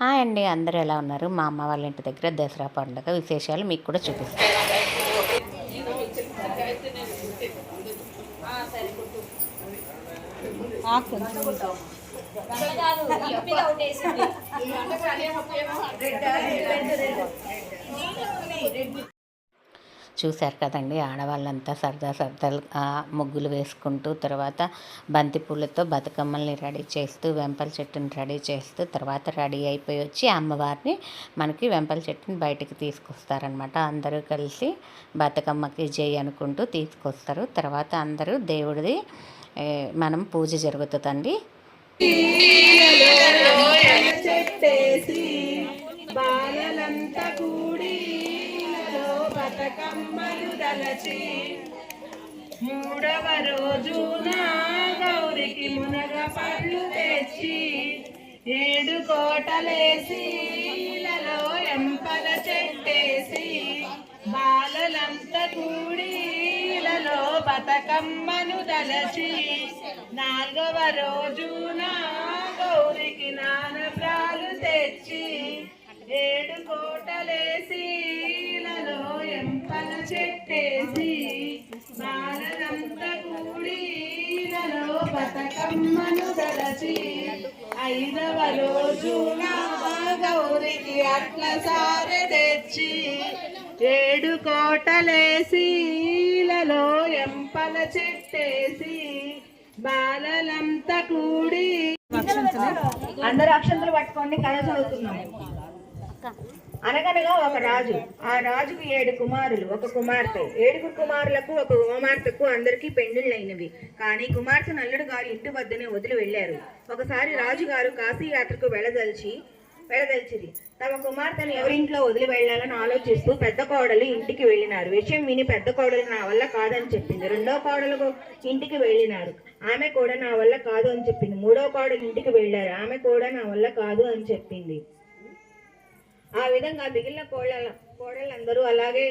Hi అండి అందరూ ఎలా ఉన్నారు? మా అమ్మ వాళ్ళ ఇంటి దగ్గర దసరా పండుగ విశేషాలు మీకు కూడా చూపిస్తాను. చూశారు కదండి ఆడవాళ్ళంతా సరదా సరదాలు ముగ్గులు వేసుకుంటూ తర్వాత బంతిపూలతో బతుకమ్మల్ని రెడీ చేస్తూ వెంపల చెట్టుని రెడీ చేస్తూ తర్వాత రెడీ అయిపోయి వచ్చి అమ్మవారిని మనకి వెంపల చెట్టుని బయటికి తీసుకొస్తారనమాట అందరూ కలిసి బతుకమ్మకి జై అనుకుంటూ తీసుకొస్తారు. తర్వాత అందరూ దేవుడిది మనం పూజ జరుగుతుందండి. చెట్టేసి బాలలంతా కూడి బతుకమ్మలు దలచి మూడవ రోజున గౌరికి మునగ పళ్ళు తెచ్చి ఏడు కోటలేసి ఎంపల చెట్టేసి బాలలంతా కూడి ఇళ్ళలో బతుకమ్మను దలచి. నాలుగవ రోజున గౌరికి నానప్రాలు తెచ్చి బతుకమ్మను దలచి ఐదవ రోజున గౌరికి అట్ల సారె తెచ్చి ఏడు కోటలేసి ఎంపల చెట్టేసి బాలలంతా కూడి అందరు అక్షంతలు పట్టుకోండి కథ చదువుతున్నాం అనగనగా ఒక రాజు. ఆ రాజుకు ఏడు కుమారులు ఒక కుమార్తె. ఏడుగురు కుమారులకు ఒక కుమార్తెకు అందరికీ పెండిళ్ళైనవి కానీ కుమార్తె నల్లుడు గారి ఇంటి వద్దనే వదిలి వెళ్ళారు. ఒకసారి రాజుగారు కాశీ యాత్రకు వెళ్ళదలిచి వెళ్ళదలిచిరి తమ కుమార్తెను ఎవరింట్లో వదిలి వెళ్ళాలని ఆలోచిస్తూ పెద్ద కోడలు ఇంటికి వెళ్ళినారు. విషయం విని పెద్ద కోడలు నా వల్ల కాదని చెప్పింది. రెండో కోడలు ఇంటికి వెళ్ళినారు. ఆమె కూడా నా వల్ల కాదు అని చెప్పింది. మూడో కోడలు ఇంటికి వెళ్ళారు. ఆమె కూడా నా వల్ల కాదు అని చెప్పింది. ఆ విధంగా మిగిలిన కోడల కోడళ్ళందరూ అలాగే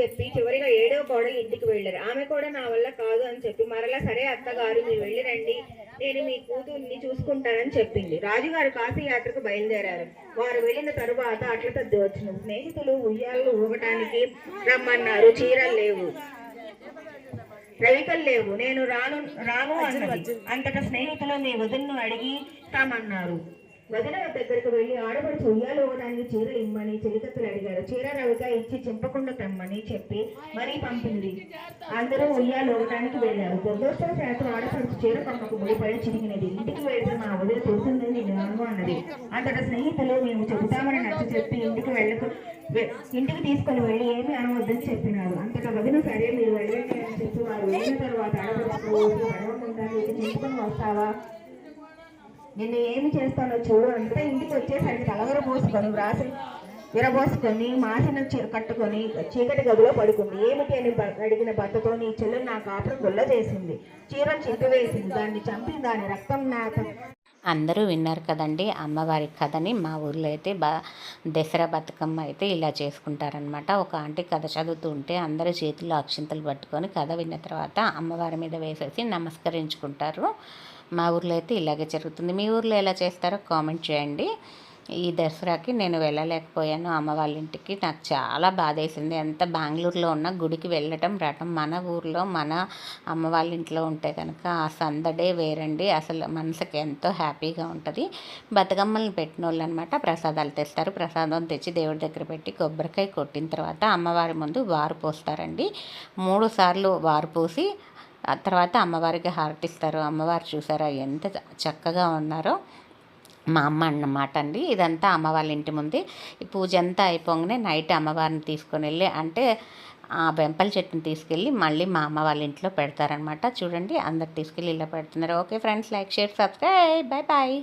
చెప్పి చివరిగా ఏడవ కోడలు ఇంటికి వెళ్ళారు. ఆమె కూడా నా వల్ల కాదు అని చెప్పి మరలా సరే అత్తగారు మీరు వెళ్ళి రండి. నేను మీ కూతుర్ని చూసుకుంటానని చెప్పింది. రాజుగారు కాశీ యాత్రకు బయలుదేరారు. వారు వెళ్ళిన తరువాత అట్ల తద్ది వచ్చిన స్నేహితులు ఉయ్యాలు ఊగటానికి రమ్మన్నారు. చీరలు లేవు. రవికలు లేవు. నేను రాను రాను అన్నది. అంతటా స్నేహితులు మీ వదిన్ను అడిగి తామన్నారు వదిన దగ్గరకు వెళ్ళి ఆడపడి ఉయ్యాలు ఇవ్వడానికి చీర ఇమ్మని చెలికత్తులు అడిగారు. చీర రవిక ఇచ్చి చింపకుండా తెమ్మని చెప్పి మరీ పంపింది. అందరూ ఉయ్యాలు ఇవ్వడానికి వెళ్ళారు. దురదృష్టం శాతం ఆడపడుచు చీర కొమ్మకు ముడిపడి చిరిగినది ఇంటికి వెళ్తే మా వదిన చూసిందని నేను అన్నది. అంతట స్నేహితులు మేము చెబుతామని నచ్చ చెప్పి ఇంటికి వెళ్ళకు ఇంటికి తీసుకొని వెళ్ళి ఏమి అనవద్దని చెప్పినారు. అంతటా వదిన సరే మీరు వెళ్ళండి అని చెప్పి వారు వెళ్ళిన తర్వాత ఆడపడుచు పడవకుండా నీకు చింపుకొని వస్తావా? నిన్ను ఏమి చేస్తానో చూడు. అంటే ఇంటికి వచ్చేసరికి తలవర పోసుకొని వ్రాసి విరబోసుకొని మాసిన చీర కట్టుకొని చీకటి గదిలో పడుకుంది. ఏమిటి అని అడిగిన భర్తతో నీ చెల్లెలు నా కాపురం గొల్ల చేసింది చీరను చింపివేసింది. దాన్ని చంపి దాని రక్తం నా అందరూ విన్నారు కదండి. అమ్మవారి కథని మా ఊర్లో అయితే బా దసరా బతుకమ్మ అయితే ఇలా చేసుకుంటారనమాట ఒక ఆంటీ కథ చదువుతూ ఉంటే అందరూ చేతుల్లో అక్షింతలు పట్టుకొని కథ విన్న తర్వాత అమ్మవారి మీద వేసేసి నమస్కరించుకుంటారు. మా ఊర్లో అయితే ఇలాగే జరుగుతుంది. మీ ఊర్లో ఎలా చేస్తారో కామెంట్ చేయండి. ఈ దసరాకి నేను వెళ్ళలేకపోయాను. అమ్మ వాళ్ళ ఇంటికి నాకు చాలా బాధేసింది. ఎంత బెంగళూరులో ఉన్న గుడికి వెళ్ళటం రావటం మన ఊర్లో మన అమ్మ వాళ్ళ ఇంట్లో ఉంటే కనుక ఆ సందడే వేరండి. అసలు మనసుకి ఎంతో హ్యాపీగా ఉంటుంది. బతుకమ్మల్ని పెట్టిన వాళ్ళు అనమాట ప్రసాదాలు తెస్తారు. ప్రసాదం తెచ్చి దేవుడి దగ్గర పెట్టి కొబ్బరికాయ కొట్టిన తర్వాత అమ్మవారి ముందు వారు పోస్తారండి. మూడు సార్లు వారు పోసి ఆ తర్వాత అమ్మవారికి హారతిస్తారు అమ్మవారు చూసారా ఎంత చక్కగా ఉన్నారో? మా అమ్మ అన్నమాట అండి. ఇదంతా అమ్మ వాళ్ళ ఇంటి ముందే. ఈ పూజ అంతా అయిపోగానే నైట్ అమ్మవారిని తీసుకొని వెళ్ళి అంటే ఆ బెంపల చెట్టుని తీసుకెళ్ళి మళ్ళీ మా అమ్మ వాళ్ళ ఇంట్లో పెడతారనమాట చూడండి అందరు తీసుకెళ్ళి ఇలా పెడుతున్నారు. Okay friends like share subscribe. Bye bye.